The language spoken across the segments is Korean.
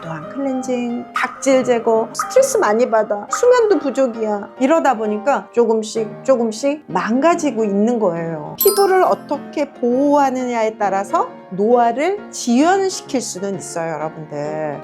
과도한 클렌징, 각질 제거, 스트레스 많이 받아, 수면도 부족이야. 이러다 보니까 조금씩 조금씩 망가지고 있는 거예요. 피부를 어떻게 보호하느냐에 따라서 노화를 지연시킬 수는 있어요, 여러분들.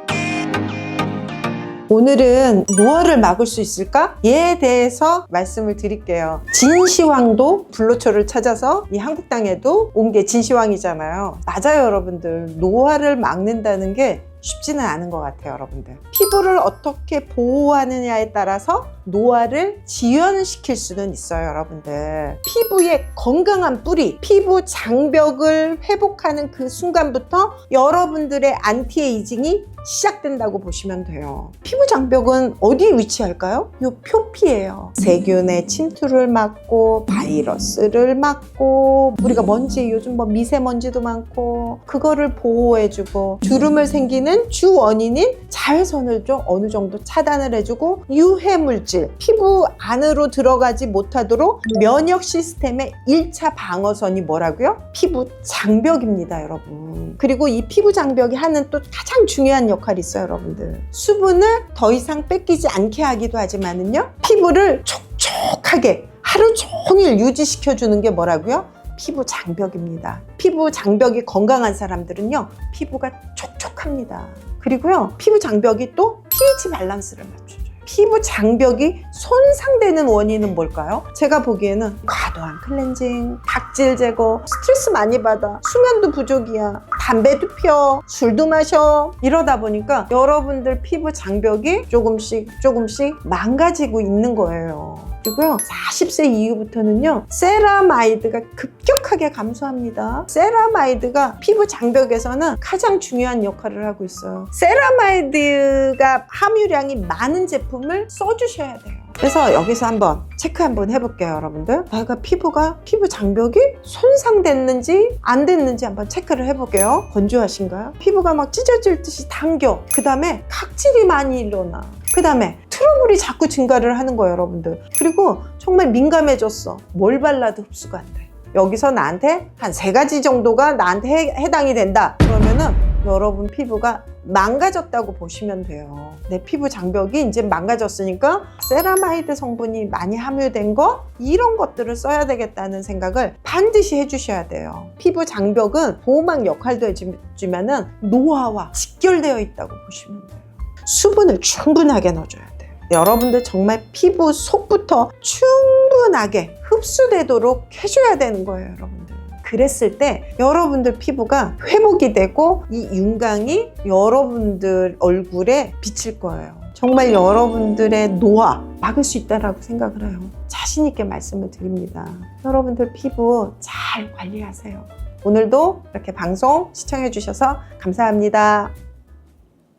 오늘은 노화를 막을 수 있을까? 에 대해서 말씀을 드릴게요. 진시황도 불로초를 찾아서 이 한국 땅에도 온 게 진시황이잖아요. 맞아요, 여러분들. 노화를 막는다는 게 쉽지는 않은 것 같아요, 여러분들. 피부를 어떻게 보호하느냐에 따라서 노화를 지연시킬 수는 있어요, 여러분들. 피부의 건강한 뿌리, 피부 장벽을 회복하는 그 순간부터 여러분들의 안티에이징이 시작된다고 보시면 돼요. 피부 장벽은 어디에 위치할까요? 요 표피예요. 세균의 침투를 막고 바이러스를 막고 우리가 먼지 요즘 뭐 미세먼지도 많고 그거를 보호해주고 주름을 생기는 주 원인인 자외선을 좀 어느 정도 차단을 해주고 유해 물질 피부 안으로 들어가지 못하도록 면역 시스템의 1차 방어선이 뭐라고요? 피부 장벽입니다, 여러분. 그리고 이 피부 장벽이 하는 또 가장 중요한 역할이 있어요, 여러분들. 수분을 더 이상 뺏기지 않게 하기도 하지만은요, 피부를 촉촉하게 하루 종일 유지시켜주는 게 뭐라고요? 피부 장벽입니다. 피부 장벽이 건강한 사람들은요, 피부가 촉촉합니다. 그리고요, 피부 장벽이 또 pH 밸런스를 맞춰줘요. 피부 장벽이 손상되는 원인은 뭘까요? 제가 보기에는 과도한 클렌징, 각질 제거, 스트레스 많이 받아, 수면도 부족이야, 담배도 피워, 술도 마셔. 이러다 보니까 여러분들 피부 장벽이 조금씩 조금씩 망가지고 있는 거예요. 그리고요, 40세 이후부터는요, 세라마이드가 급격하게 감소합니다. 세라마이드가 피부 장벽에서는 가장 중요한 역할을 하고 있어요. 세라마이드가 함유량이 많은 제품을 써주셔야 돼요. 그래서 여기서 한번 체크 한번 해볼게요, 여러분들. 내가 피부가, 피부 장벽이 손상됐는지 안 됐는지 한번 체크를 해볼게요. 건조하신가요? 피부가 막 찢어질 듯이 당겨. 그 다음에 각질이 많이 일어나. 그 다음에 트러블이 자꾸 증가를 하는 거예요, 여러분들. 그리고 정말 민감해졌어. 뭘 발라도 흡수가 안 돼. 여기서 나한테 한 세 가지 정도가 나한테 해, 해당이 된다. 그러면은 여러분 피부가 망가졌다고 보시면 돼요. 내 피부 장벽이 이제 망가졌으니까 세라마이드 성분이 많이 함유된 거 이런 것들을 써야 되겠다는 생각을 반드시 해주셔야 돼요. 피부 장벽은 보호막 역할도 해주면은 노화와 직결되어 있다고 보시면 돼요. 수분을 충분하게 넣어줘야 돼요. 여러분들 정말 피부 속부터 충분하게 흡수되도록 해줘야 되는 거예요, 여러분들. 그랬을 때 여러분들 피부가 회복이 되고 이 윤광이 여러분들 얼굴에 비칠 거예요. 정말 여러분들의 노화 막을 수 있다라고 생각을 해요. 자신 있게 말씀을 드립니다. 여러분들 피부 잘 관리하세요. 오늘도 이렇게 방송 시청해 주셔서 감사합니다.